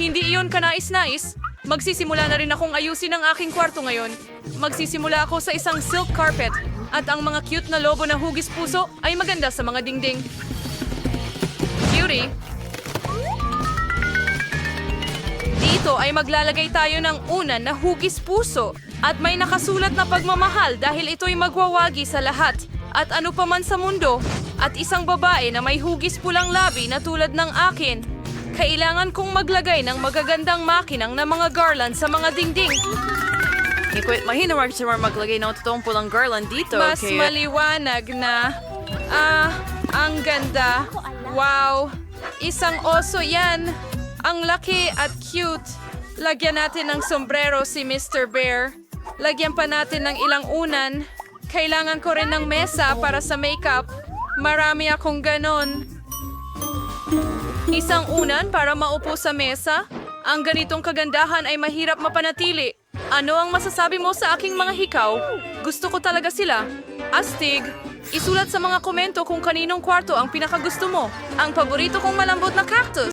Hindi iyon kanais-nais. Magsisimula na rin akong ayusin ang aking kwarto ngayon. Magsisimula ako sa isang silk carpet. At ang mga cute na lobo na hugis puso ay maganda sa mga dingding. Beauty, Dito ay maglalagay tayo ng unan na hugis puso at may nakasulat na pagmamahal dahil ito'y magwawagi sa lahat at ano pa man sa mundo at isang babae na may hugis pulang labi na tulad ng akin. Kailangan kong maglagay ng magagandang makinang na mga garland sa mga dingding. Ikwit, mahina mark si Mar maglagay ng totoong pulang garland dito. Mas kaya- maliwanag na... Ah, ang ganda. Wow. Isang oso yan. Ang laki at cute. Lagyan natin ng sombrero si Mr. Bear. Lagyan pa natin ng ilang unan. Kailangan ko rin ng mesa para sa makeup. Marami akong ganon. Isang unan para maupo sa mesa? Ang ganitong kagandahan ay mahirap mapanatili. Ano ang masasabi mo sa aking mga hikaw? Gusto ko talaga sila. Astig, isulat sa mga komento kung kaninong kwarto ang pinakagusto mo. Ang paborito kong malambot na cactus.